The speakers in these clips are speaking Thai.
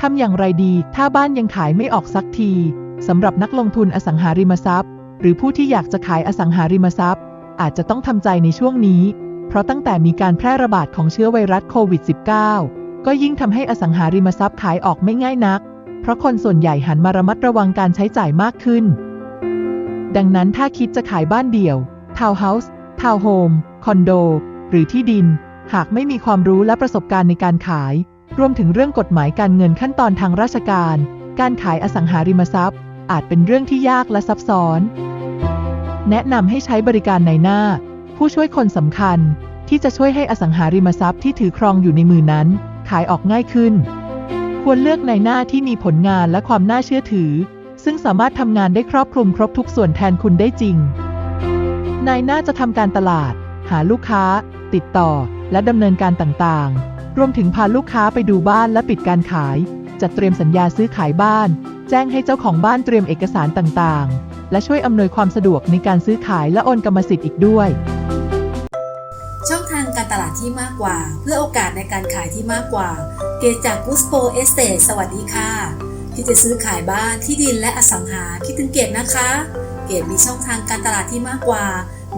ทำอย่างไรดี ถ้าบ้านยังขายไม่ออกสักทีสำหรับนักลงทุนอสังหาริมทรัพย์ หรือผู้ที่อยากจะขายอสังหาริมทรัพย์ อาจจะต้องทำใจในช่วงนี้ เพราะตั้งแต่มีการแพร่ระบาดของเชื้อไวรัสโควิด -19 ก็ยิ่งทำให้อสังหาริมทรัพย์ขายออกไม่ง่ายนัก เพราะคนส่วนใหญ่หันมาระมัดระวังการใช้จ่ายมากขึ้น ดังนั้นถ้าคิดจะขายบ้านเดี่ยว ทาวน์เฮาส์ทาวน์โฮม คอนโด หรือที่ดิน หากไม่มีความรู้และประสบการณ์ในการขาย รวมถึงเรื่องกฎหมายการเงินขั้นตอนทางราชการ การขายอสังหาริมทรัพย์ อาจเป็นเรื่องที่ยากและซับซ้อน แนะนำให้ใช้บริการในหน้า ผู้ช่วยคนสำคัญ ที่จะช่วยให้อสังหาริมทรัพย์ที่ถือครองอยู่ในมือนั้น ขายออกง่ายขึ้น ควรเลือกในหน้าที่มีผลงานและความน่าเชื่อถือ ซึ่งสามารถทำงานได้ครอบคลุมครบทุกส่วนแทนคุณได้จริงนายหน้าจะทำการตลาด หาลูกค้า ติดต่อ และดำเนินการต่างๆ รวมถึงพาลูกค้าไปดูบ้านและปิดการขาย จัดเตรียมสัญญาซื้อขายบ้าน แจ้งให้เจ้าของบ้านเตรียมเอกสารต่างๆ และช่วยอำนวยความสะดวกในการซื้อขายและโอนกรรมสิทธิ์อีกด้วย ช่องทางการตลาดที่มากกว่า เพื่อโอกาสในการขายที่มากกว่า เกตจากกุสโปเอสเตสวัสดีค่ะ ที่จะซื้อขายบ้านที่ดินและอสังหาคิดถึงเกตนะคะ เกตมีช่องทางการตลาดที่มากกว่า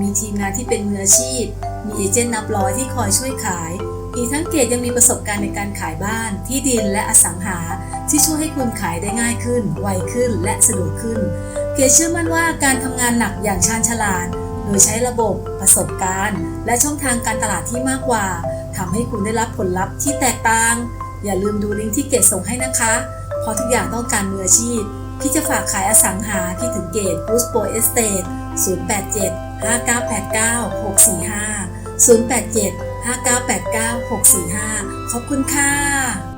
มีทีมงานที่เป็นมืออาชีพ มีเอเจนต์นับร้อยที่คอยช่วยขาย อีกทั้งเกตยังมีประสบการณ์ในการขายบ้าน ที่ดินและอสังหา ที่ช่วยให้คุณขายได้ง่ายขึ้น ไวขึ้นและสะดวกขึ้น เกตเชื่อมั่นว่าการทำงานหนักอย่างชาญฉลาด โดยใช้ระบบ ประสบการณ์ และช่องทางการตลาดที่มากกว่าทำให้คุณได้รับผลลัพธ์ที่แตกต่าง อย่าลืมดูลิงก์ที่เกดส่งให้นะคะ เพราะทุกอย่างต้องการมืออาชีพที่จะฝากขายอสังหาที่ถึงเกตบูสโปเอสเตท087 5989 645 087 5989 645 ขอบคุณค่ะ